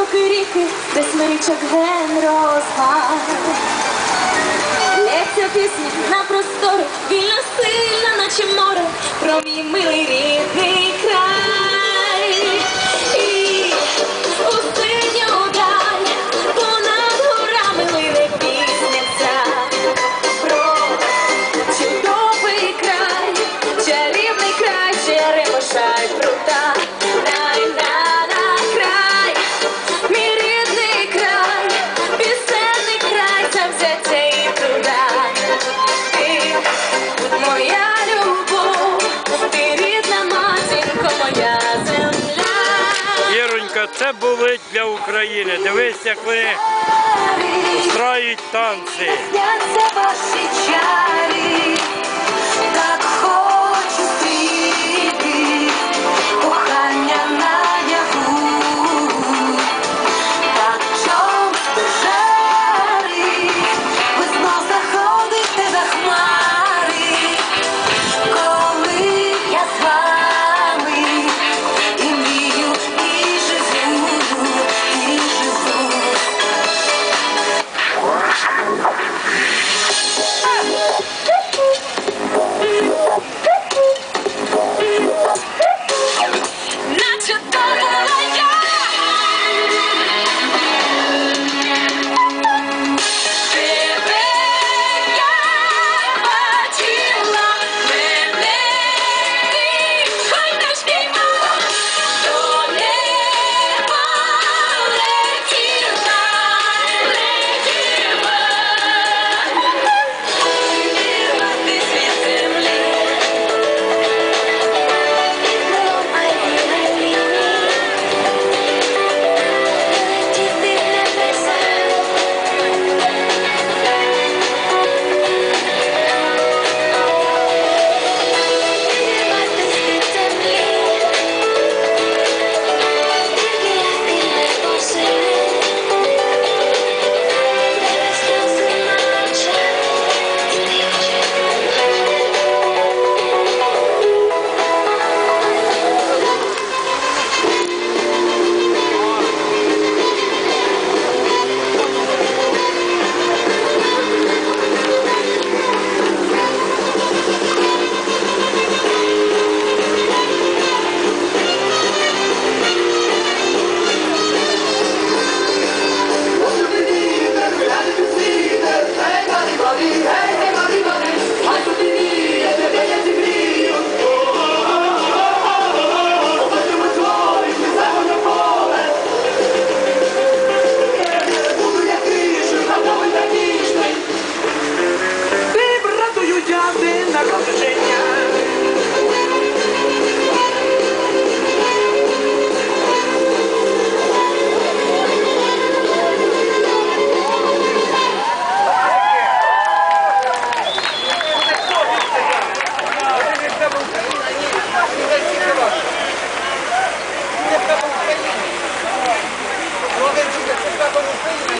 потоки ріки, де смирічок ген розпад. л'ється ця пісня на простори, вільно сильна, наче море, про мій милий рік. музика це були для України. Дивись, як вони строють танці.